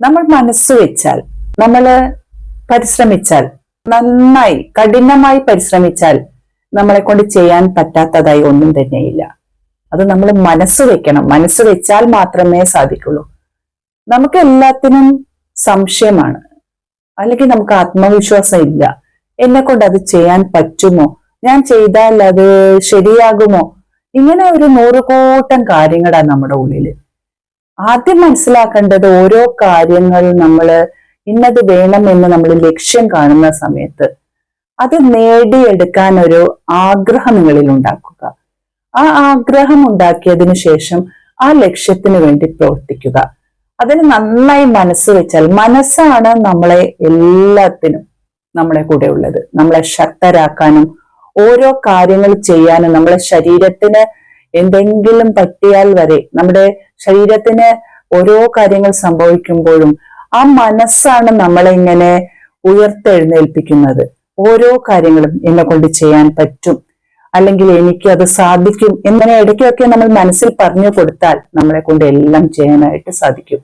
നമ്മൾ മനസ്സ് വെച്ചാൽ നമ്മൾ പരിശ്രമിച്ചാൽ നന്നായി കഠിനമായി പരിശ്രമിച്ചാൽ നമ്മളെ കൊണ്ട് ചെയ്യാൻ പറ്റാത്തതായി ഒന്നും തന്നെയില്ല. അത് നമ്മൾ മനസ്സ് വെക്കണം. മനസ്സ് വെച്ചാൽ മാത്രമേ സാധിക്കുള്ളൂ. നമുക്ക് എല്ലാത്തിനും സംശയമാണ്. അല്ലെങ്കിൽ നമുക്ക് ആത്മവിശ്വാസം ഇല്ല. എന്നെ കൊണ്ട് അത് ചെയ്യാൻ പറ്റുമോ? ഞാൻ ചെയ്താൽ അത് ശരിയാകുമോ? ഇങ്ങനെ ഒരു നൂറുകൂട്ടം കാര്യങ്ങളാണ് നമ്മുടെ ഉള്ളിൽ. ആദ്യം മനസ്സിലാക്കേണ്ടത് ഓരോ കാര്യങ്ങൾ നമ്മൾ ഇന്നത് വേണമെന്ന് നമ്മൾ ലക്ഷ്യം കാണുന്ന സമയത്ത് അത് നേടിയെടുക്കാൻ ഒരു ആഗ്രഹം നിങ്ങളിൽ ഉണ്ടാക്കുക. ആ ആഗ്രഹം ഉണ്ടാക്കിയതിനു ശേഷം ആ ലക്ഷ്യത്തിന് വേണ്ടി പ്രവർത്തിക്കുക. അതിന് നന്നായി മനസ്സ് വെച്ചാൽ മനസ്സാണ് നമ്മളെ എല്ലാത്തിനും നമ്മളെ കൂടെ ഉള്ളത് നമ്മളെ ശക്തരാക്കാനും ഓരോ കാര്യങ്ങൾ ചെയ്യാനും നമ്മളെ ശരീരത്തിന് എന്തെങ്കിലും പറ്റിയാൽ വരെ നമ്മുടെ ശരീരത്തിന് ഓരോ കാര്യങ്ങൾ സംഭവിക്കുമ്പോഴും ആ മനസ്സാണ് നമ്മളെ ഇങ്ങനെ ഉയർത്തെഴുന്നേൽപ്പിക്കുന്നത്. ഓരോ കാര്യങ്ങളും എന്നെ കൊണ്ട് ചെയ്യാൻ പറ്റും. അല്ലെങ്കിൽ എനിക്ക് അത് സാധിക്കും. എന്നിങ്ങനെ ഇടയ്ക്കൊക്കെ നമ്മൾ മനസ്സിൽ പറഞ്ഞു കൊടുത്താൽ നമ്മളെ കൊണ്ട് എല്ലാം ചെയ്യാനായിട്ട് സാധിക്കും.